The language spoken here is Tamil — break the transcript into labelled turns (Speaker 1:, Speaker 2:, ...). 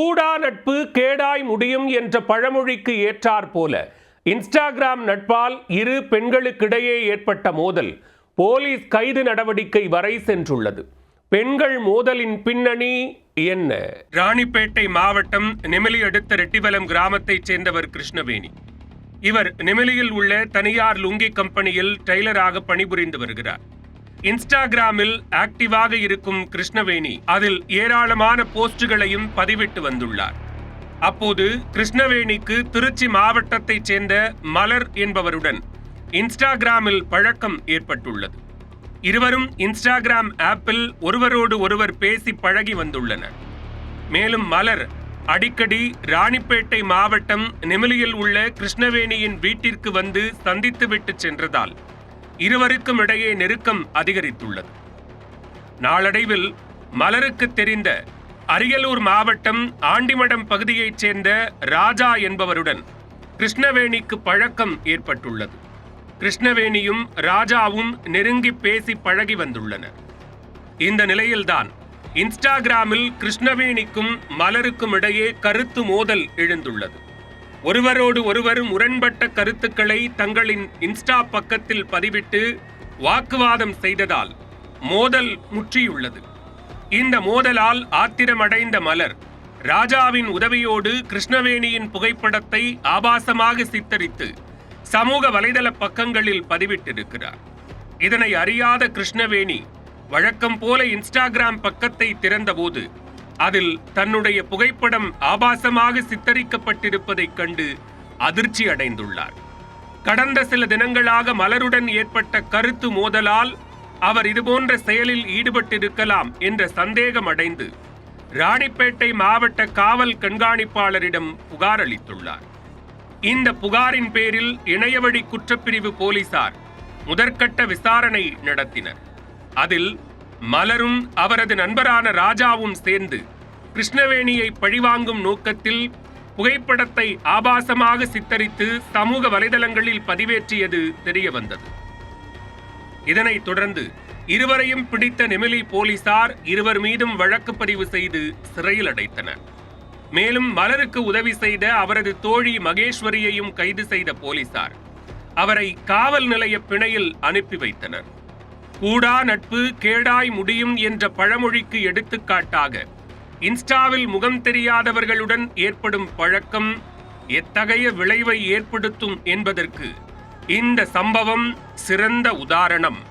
Speaker 1: கூடா நட்பு கேடாய் முடியும் என்ற பழமொழிக்கு ஏற்றாற் போல இன்ஸ்டாகிராம் நட்பால் இரு பெண்களுக்கிடையே ஏற்பட்ட மோதல் போலீஸ் கைது நடவடிக்கை வரை சென்றுள்ளது. பெண்கள் மோதலின் பின்னணி என்ன? ராணிப்பேட்டை மாவட்டம் நெமிலி அடுத்த ரெட்டிவலம் கிராமத்தைச் சேர்ந்தவர் கிருஷ்ணவேணி. இவர் நெமிலியில் உள்ள தனியார் லுங்கி கம்பெனியில் டெய்லராக பணிபுரிந்து வருகிறார். இன்ஸ்டாகிராமில் ஆக்டிவாக இருக்கும் கிருஷ்ணவேணி அதில் ஏராளமான போஸ்டுகளையும் பதிவிட்டு வந்துள்ளார். அப்போது கிருஷ்ணவேணிக்கு திருச்சி மாவட்டத்தைச் சேர்ந்த மலர் என்பவருடன் இன்ஸ்டாகிராமில் பழக்கம் ஏற்பட்டுள்ளது. இருவரும் இன்ஸ்டாகிராம் ஆப்பில் ஒருவரோடு ஒருவர் பேசி பழகி வந்துள்ளனர். மேலும் மலர் அடிக்கடி ராணிப்பேட்டை மாவட்டம் நெமிலியில் உள்ள கிருஷ்ணவேணியின் வீட்டிற்கு வந்து சந்தித்துவிட்டு சென்றதால் இருவருக்கும் இடையே நெருக்கம் அதிகரித்துள்ளது. நாளடைவில் மலருக்கு தெரிந்த அரியலூர் மாவட்டம் ஆண்டிமடம் பகுதியைச் சேர்ந்த ராஜா என்பவருடன் கிருஷ்ணவேணிக்கு பழக்கம் ஏற்பட்டுள்ளது. கிருஷ்ணவேணியும் ராஜாவும் நெருங்கி பேசி பழகி வந்துள்ளனர். இந்த நிலையில்தான் இன்ஸ்டாகிராமில் கிருஷ்ணவேணிக்கும் மலருக்கும் இடையே கருத்து மோதல் எழுந்துள்ளது. ஒருவரோடு ஒருவர் முரண்பட்ட கருத்துக்களை தங்களின் இன்ஸ்டா பக்கத்தில் பதிவிட்டு வாக்குவாதம் செய்ததால் மோதல் முற்றியுள்ளது. இந்த மோதலால் ஆத்திரமடைந்த மலர் ராஜாவின் உதவியோடு கிருஷ்ணவேணியின் புகைப்படத்தை ஆபாசமாக சித்தரித்து சமூக வலைதள பக்கங்களில் பதிவிட்டிருக்கிறார். இதனை அறியாத கிருஷ்ணவேணி வழக்கம் போல இன்ஸ்டாகிராம் பக்கத்தை திறந்தபோது அதில் தன்னுடைய புகைப்படம் ஆபாசமாக சித்தரிக்கப்பட்டிருப்பதைக் கண்டு அதிர்ச்சி அடைந்துள்ளார். கடந்த சில தினங்களாக மலருடன் ஏற்பட்ட கருத்து மோதலால் அவர் இதுபோன்ற செயலில் ஈடுபட்டிருக்கலாம் என்ற சந்தேகம் அடைந்து ராணிப்பேட்டை மாவட்ட காவல் கண்காணிப்பாளரிடம் புகார் அளித்துள்ளார். இந்த புகாரின் பேரில் இணையவழி குற்றப்பிரிவு போலீசார் முதற்கட்ட விசாரணை நடத்தினர். அதில் மலரும் அவரது நண்பரான ராஜாவும் சேர்ந்து கிருஷ்ணவேணியை பழிவாங்கும் நோக்கத்தில் புகைப்படத்தை ஆபாசமாக சித்தரித்து சமூக வலைதளங்களில் பதிவேற்றியது தெரிய வந்தது இதனைத் தொடர்ந்து இருவரையும் பிடித்த நெமிலி போலீசார் இருவர் மீதும் வழக்கு பதிவு செய்து சிறையில் அடைத்தனர். மேலும் மலருக்கு உதவி செய்த அவரது தோழி மகேஸ்வரியையும் கைது செய்த போலீசார் அவரை காவல் நிலைய பிணையில் அனுப்பி வைத்தனர். கூடா நட்பு கேடாய் முடியும் என்ற பழமொழிக்கு எடுத்துக்காட்டாக இன்ஸ்டாவில் முகம் தெரியாதவர்களுடன் ஏற்படும் பழக்கம் எத்தகைய விளைவை ஏற்படுத்தும் என்பதற்கு இந்த சம்பவம் சிறந்த உதாரணம்.